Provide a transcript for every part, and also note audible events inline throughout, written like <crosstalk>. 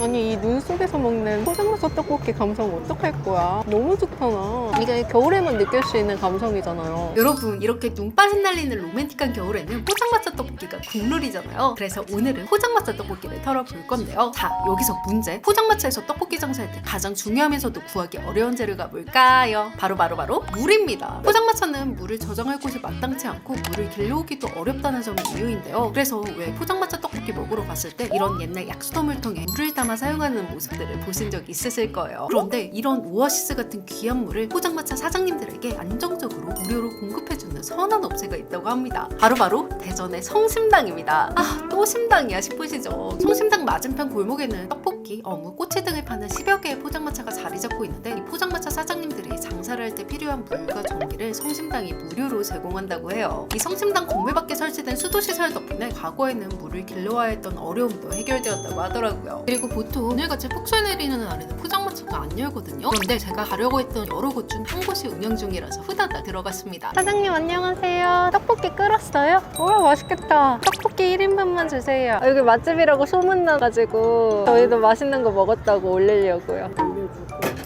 아니 이 눈 속에서 먹는 포장 마차 떡볶이 감성 어떡할 거야? 너무 좋잖아. 이게 겨울에만 느낄 수 있는 감성이잖아요. 여러분 이렇게 눈발 흩날리는 로맨틱한 겨울에는 포장마차 떡볶이가 국룰이잖아요. 그래서 오늘은 포장마차 떡볶이를 털어볼 건데요. 자 여기서 문제. 포장마차에서 떡볶이 장사할 때 가장 중요하면서도 구하기 어려운 재료가 뭘까요? 바로 바로 바로 물입니다. 포장마차는 물을 저장할 곳이 마땅치 않고 물을 길러오기도 어렵다는 점이 이유인데요. 그래서 왜 포장마차 떡볶이 먹으러 갔을 때 이런 옛날 약수도물통에 물을 담아 사용하는 모습들을 보신 적 있으 실 거예요. 그런데 이런 오아시스 같은 귀한 물을 포장마차 사장님들에게 안정적으로 무료로 공급해주는 선한 업체가 있다고 합니다. 바로바로 대전의 성심당입니다. 아, 또 심당이야 싶으시죠? 성심당 맞은편 골목에는 떡 볶이, 어묵, 꼬치 등을 파는 10여 개의 포장마차가 자리 잡고 있는데 이 포장마차 사장님들이 장사를 할 때 필요한 물과 전기를 성심당이 무료로 제공한다고 해요. 이 성심당 건물 밖에 설치된 수도시설 덕분에 과거에는 물을 길러와야 했던 어려움도 해결되었다고 하더라고요. 그리고 보통 오늘같이 폭설 내리는 날에는 포장마차가 안 열거든요. 그런데 제가 가려고 했던 여러 곳 중 한 곳이 운영 중이라서 후다닥 들어갔습니다. 사장님 안녕하세요. 떡볶이 끓었어요? 우와 맛있겠다. 떡볶이 1인분만 주세요. 아, 여기 맛집이라고 소문나가지고 저희도 맛있 는 거 먹었다고 올리려고요.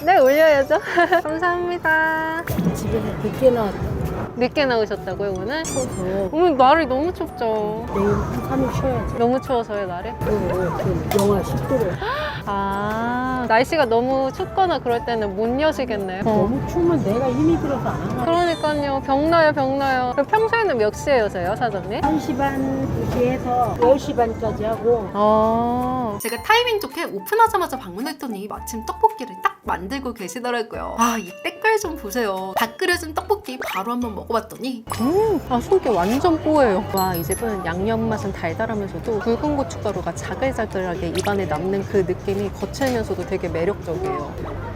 네 올려야죠. <laughs> 감사합니다. 집에서 늦게 나왔다. 늦게 나오셨다고요 오늘? 추워서 오늘 날이 너무 춥죠. 내일 한 3일 쉬어야지. 너무 추워서요 날이? 어, 어, 그 영하 10도로. 아 날씨가 너무 춥거나 그럴 때는 못 여시겠네요. 너무 추우면 내가 힘이 들어서 안 가. 그러니까요 병나요 병나요. 그럼 평소에는 몇 시에 오세요 사장님? 1시 반, 2시에서 10시 반까지 하고 아 제가 타이밍 좋게 오픈하자마자 방문했더니 마침 떡볶이를 딱 만들고 계시더라고요. 아, 이 때깔 좀 보세요. 다 끓여진 떡볶이 바로 한번 먹어봤더니 음, 아 속이 완전 뽀예요. 와 이 집은 양념 맛은 달달하면서도 굵은 고춧가루가 자글자글하게 입안에 남는 그 느낌이 거칠면서도 되게 매력적이에요.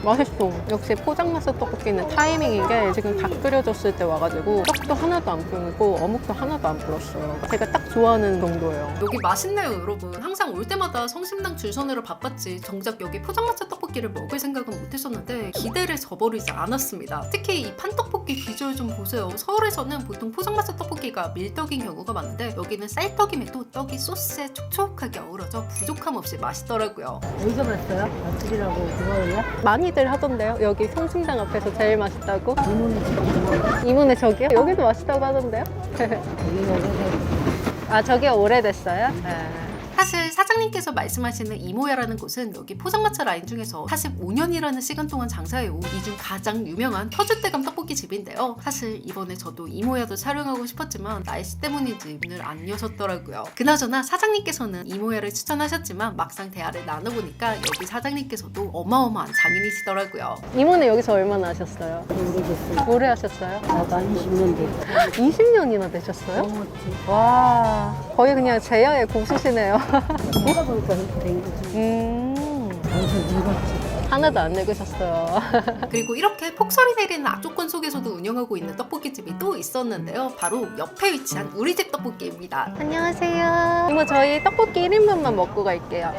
음, 맛있어. 역시 포장마차 떡볶이는 타이밍인 게 지금 다 끓여졌을 때 와가지고 떡도 하나도 안 불고 어묵도 하나도 안 불었어요. 제가 딱 좋아하는 정도예요. 여기 맛있네요, 여러분. 항상 올 때마다 성심당 줄 서느라 바빴지. 정작 여기 포장마차 떡볶이를 먹을 생각은 못했었는데 기대를 저버리지 않았습니다. 특히 이 판떡볶이 비주얼 좀 보세요. 서울에서는 보통 포장마차 떡볶이가 밀떡인 경우가 많은데 여기는 쌀떡임에도 떡이 소스에 촉촉하게 어우러져 부족함 없이 맛있더라고요. 어디서 봤어요? 맛집이라고 그거예요? 많이 들 하던데요. 여기 성심당 앞에서 제일 맛있다고. 지금 이모네 저기요? 여기도 맛있다고 하던데요? <laughs> 아 저기 오래됐어요? 네. 사실 사장님께서 말씀하시는 이모야라는 곳은 여기 포장마차 라인 중에서 45년이라는 시간 동안 장사해온 이 중 가장 유명한 터줏대감 떡볶이 집인데요. 사실 이번에 저도 이모야도 촬영하고 싶었지만 날씨 때문인지 문을 안 여셨더라고요. 그나저나 사장님께서는 이모야를 추천하셨지만 막상 대화를 나눠보니까 여기 사장님께서도 어마어마한 장인이시더라고요. 이모네 여기서 얼마나 하셨어요? 오래됐어요. 오래 하셨어요? 나도 한 20년 됐어. 20년이나 되셨어요? 어, 와 거의 그냥 제야의 고수시네요. 하다 보니까 이렇게 된 거지. 음 완전 늙었지. 하나도 안 늙으셨어요. <laughs> 그리고 이렇게 폭설이 내리는 악조건 속에서도 운영하고 있는 떡볶이집이 또 있었는데요. 바로 옆에 위치한 우리 집 떡볶이입니다. 안녕하세요. 이모 저희 떡볶이 1인분만 먹고 갈게요.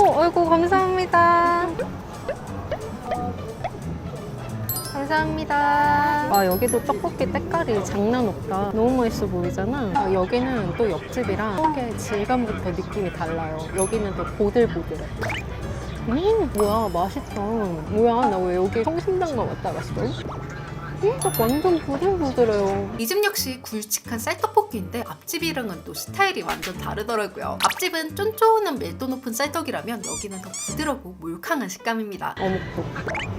어, 아이고 감사합니다. 감사합니다. 아 여기도 떡볶이 때깔이 장난 없다. 너무 맛있어 보이잖아. 아, 여기는 또 옆집이랑 떡의 질감부터 느낌이 달라요. 여기는 더 보들보들해. 음 뭐야 맛있다. 뭐야 나 왜 여기 성심당만 왔다 갔어? 음, 떡 완전 부들부들해요. 이 집 역시 굵직한 쌀떡볶이인데 앞집이랑은 또 스타일이 완전 다르더라고요. 앞집은 쫀쫀한 밀도 높은 쌀떡이라면 여기는 더 부드럽고 몰캉한 식감입니다. 어묵도.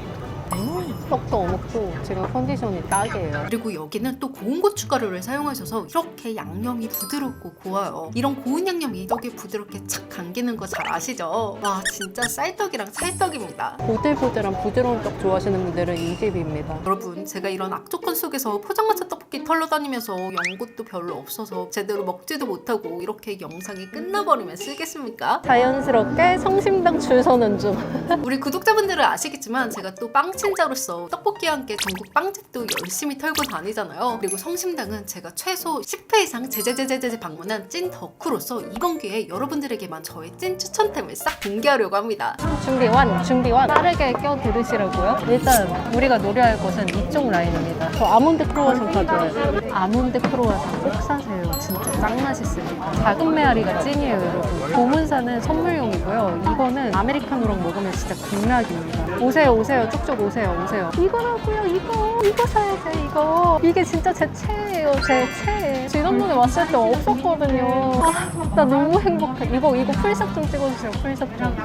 음, 떡도 어묵도 지금 컨디션이 딱이에요. 그리고 여기는 또 고운 고춧가루를 사용하셔서 이렇게 양념이 부드럽고 고와요. 이런 고운 양념이 떡에 부드럽게 착 감기는 거 잘 아시죠? 와 진짜 쌀떡이랑 찰떡입니다. 보들보들한 부드러운 떡 좋아하시는 분들은 이 집입니다. 여러분 제가 이런 악조건 속에서 포장마차 떡볶이 털러 다니면서 연곳도 별로 없어서 제대로 먹지도 못하고 이렇게 영상이 끝나버리면 쓰겠습니까? 자연스럽게 성심당 줄 서는 중. 우리 구독자분들은 아시겠지만 제가 또 빵친자로서 떡볶이와 함께 전국 빵집도 열심히 털고 다니잖아요. 그리고 성심당은 제가 최소 10회 이상 제제제제제 방문한 찐 덕후로서 이번 기회에 여러분들에게만 저의 찐 추천템을 싹 공개하려고 합니다. 준비 완, 준비 완. 빠르게 껴 들으시라고요. 일단 우리가 노려할 곳은 이쪽 라인입니다. 저 아몬드 크루아상 가져요. 아몬드 크로와상 꼭 사세요. 진짜 짱 맛있으니까. 작은 메아리가 찐이에요, 여러분. 고문사는 선물용이고요. 이거는 아메리카노랑 먹으면 진짜 극락입니다. 오세요, 오세요. 쭉쭉 오세요, 오세요. 이거라고요, 이거. 이거 사야 돼, 이거. 이게 진짜 제 최애예요, 제 최애. 지난번에 왔을 때 없었거든요. 아, 나 너무 행복해. 이거, 이거 풀샷 좀 찍어주세요, 풀샷 좀.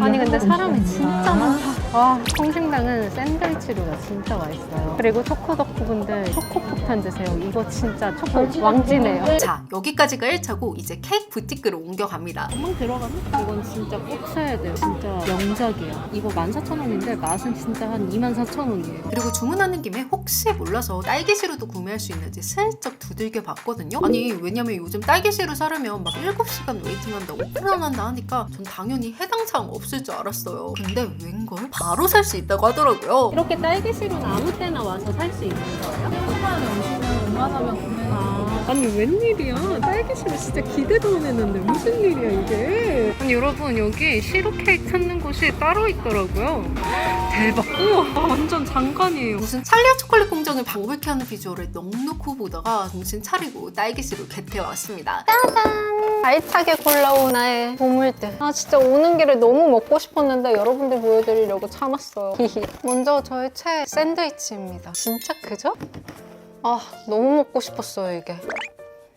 아니 근데 사람이 진짜 많다. 와 성심당은 샌드위치류가 진짜 맛있어요. 그리고 초코덕후 분들 초코폭탄 드세요. 이거 진짜 초코 왕찌네요. 자, 여기까지가 1차고 이제 케이크 부티크로 옮겨갑니다. 금방 들어가네? 이건 진짜 꼭 사야 돼요. 진짜 명작이야. 이거 14,000원인데 맛은 진짜 한 24,000원이에요. 그리고 주문하는 김에 혹시 몰라서 딸기 시루도 구매할 수 있는지 슬쩍 두들겨 봤거든요. 아니 왜냐면 요즘 딸기 시루 사려면 막 7시간 웨이팅한다 오픈런한다 하니까 전 당연히 해당 사항 없을 줄 알았어요. 근데 웬걸 바로 살 수 있다고 하더라고요. 이렇게 딸기씨는 아무 때나 와서 살 수 있는 거예요? 조금만 오시면 웬만하면 구매가 아, 아니 웬일이야? 딸기씨를 진짜 기대도 안 했는데 무슨 일이야 이게? 아니 여러분 여기 시루 케이크 찾는 곳이 따로 있더라고요. 대박 우와 완전 장관이에요. 무슨 찰리아 초콜릿 공장을 방불케 하는 비주얼을 넉넉히 보다가 정신 차리고 딸기시루 겟해 왔습니다. 알차게 골라온 나의 보물들. 아 진짜 오는 길에 너무 먹고 싶었는데 여러분들 보여드리려고 참았어요. <laughs> 먼저 저의 최애 샌드위치입니다. 진짜 그죠? 아 너무 먹고 싶었어요 이게.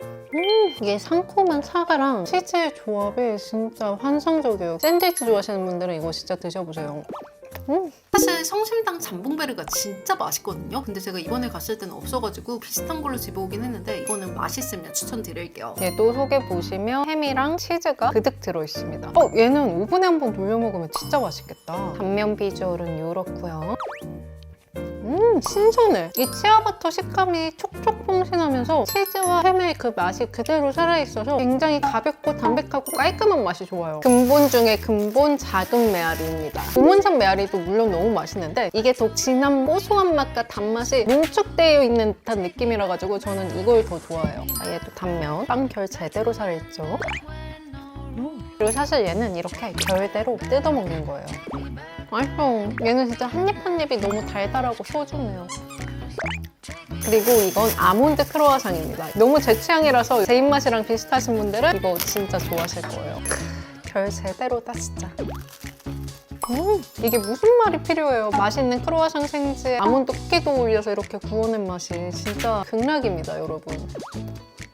음, 이게 상콤한 사과랑 치즈의 조합이 진짜 환상적이에요. 샌드위치 좋아하시는 분들은 이거 진짜 드셔보세요 음, 사실 성심당 잠봉베르가 진짜 맛있거든요. 근데 제가 이번에 갔을 때는 없어가지고 비슷한 걸로 집어오긴 했는데 이거는 맛있으면 추천드릴게요. 얘도 속에 보시면 햄이랑 치즈가 그득 들어있습니다. 어, 얘는 오븐에 한번 돌려 먹으면 진짜 맛있겠다. 단면 비주얼은 이렇고요. 음, 신선해. 이 치아버터 식감이 촉촉 폭신하면서 치즈와 햄의 그 맛이 그대로 살아있어서 굉장히 가볍고 담백하고 깔끔한 맛이 좋아요. 근본 중에 근본 작은 메아리입니다. 고문산 메아리도 물론 너무 맛있는데 이게 더 진한 고소한 맛과 단맛이 농축되어 있는 듯한 느낌이라 가지고 저는 이걸 더 좋아해요. 아, 얘도 단면. 빵 결 제대로 살아있죠. 음. 그리고 사실 얘는 이렇게 결대로 뜯어 먹는 거예요. 맛있어. 얘는 진짜 한 입 한 입이 너무 달달하고 소중해요. 그리고 이건 아몬드 크로와상입니다. 너무 제 취향이라서 제 입맛이랑 비슷하신 분들은 이거 진짜 좋아하실 거예요. 별 제대로다 진짜. 음, 이게 무슨 말이 필요해요? 맛있는 크로와상 생지에 아몬드 쿠키도 올려서 이렇게 구워낸 맛이 진짜 극락입니다, 여러분.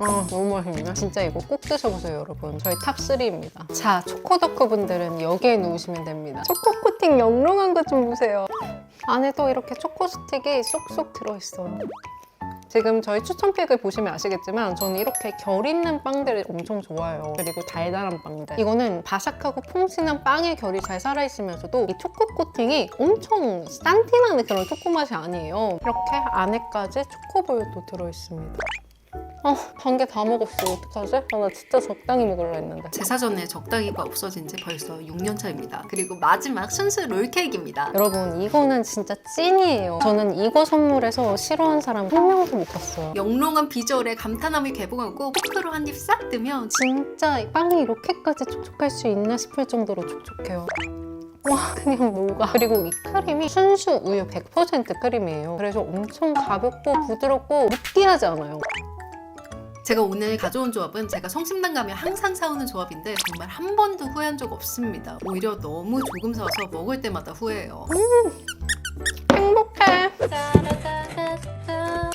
아, 너무 맛있네. 진짜 이거 꼭 드셔보세요, 여러분. 저희 탑3입니다. 자, 초코덕후 분들은 여기에 놓으시면 됩니다. 초코 코팅 영롱한 거좀 보세요. 안에도 이렇게 초코 스틱이 쏙쏙 들어있어요. 지금 저희 추천팩을 보시면 아시겠지만 저는 이렇게 결 있는 빵들을 엄청 좋아해요. 그리고 달달한 빵들. 이거는 바삭하고 퐁신한 빵의 결이 잘 살아있으면서도 이 초코 코팅이 엄청 싼티나는 그런 초코 맛이 아니에요. 이렇게 안에까지 초코볼도 들어있습니다. 아, 반개 다 먹었어. 어떡하지? 아, 나 진짜 적당히 먹으려 했는데. 제 사전에 적당히가 없어진 지 벌써 6년 차입니다. 그리고 마지막 순수 롤케이크입니다. 여러분, 이거는 진짜 찐이에요. 저는 이거 선물해서 싫어하는 사람 한 명도 못 봤어요. 영롱한 비주얼에 감탄함을 개봉하고 포크로 한 입 싹 뜨면 진짜 빵이 이렇게까지 촉촉할 수 있나 싶을 정도로 촉촉해요. 와 그냥 녹아 그리고 이 크림이 순수 우유 100% 크림이에요 그래서 엄청 가볍고 부드럽고 느끼하지 않아요 제가 오늘 가져온 조합은 제가 성심당 가면 항상 사오는 조합인데 정말 한 번도 후회한 적 없습니다. 오히려 너무 조금 사서 먹을 때마다 후회해요. 행복해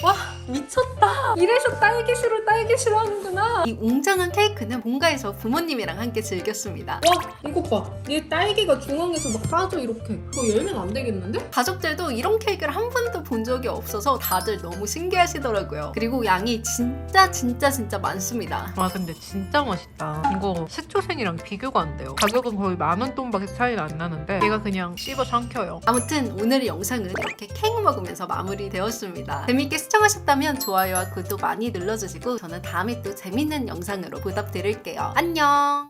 와 미쳤다. 이래서 딸기시로 딸기시로 하는구나. 이 웅장한 케이크는 본가에서 부모님이랑 함께 즐겼습니다. 와 이거 봐. 얘 딸기가 중앙에서 막 빠져 이렇게. 그거 열면 안 되겠는데? 가족들도 이런 케이크를 한 번도 본 적이 없어서 다들 너무 신기하시더라고요. 그리고 양이 진짜 진짜 진짜 많습니다. 와 근데 진짜 맛있다. 이거 색초생이랑 비교가 안 돼요. 가격은 거의 만 원 돈밖에 차이가 안 나는데 얘가 그냥 씹어 삼켜요. 아무튼 오늘의 영상은 이렇게 케이크 먹으면서 마무리되었습니다. 재밌게 시청하 셨다면 좋아요와 구독 많이 눌러주시고 저는 다음에 또 재밌는 영상으로 보답드릴게요. 안녕!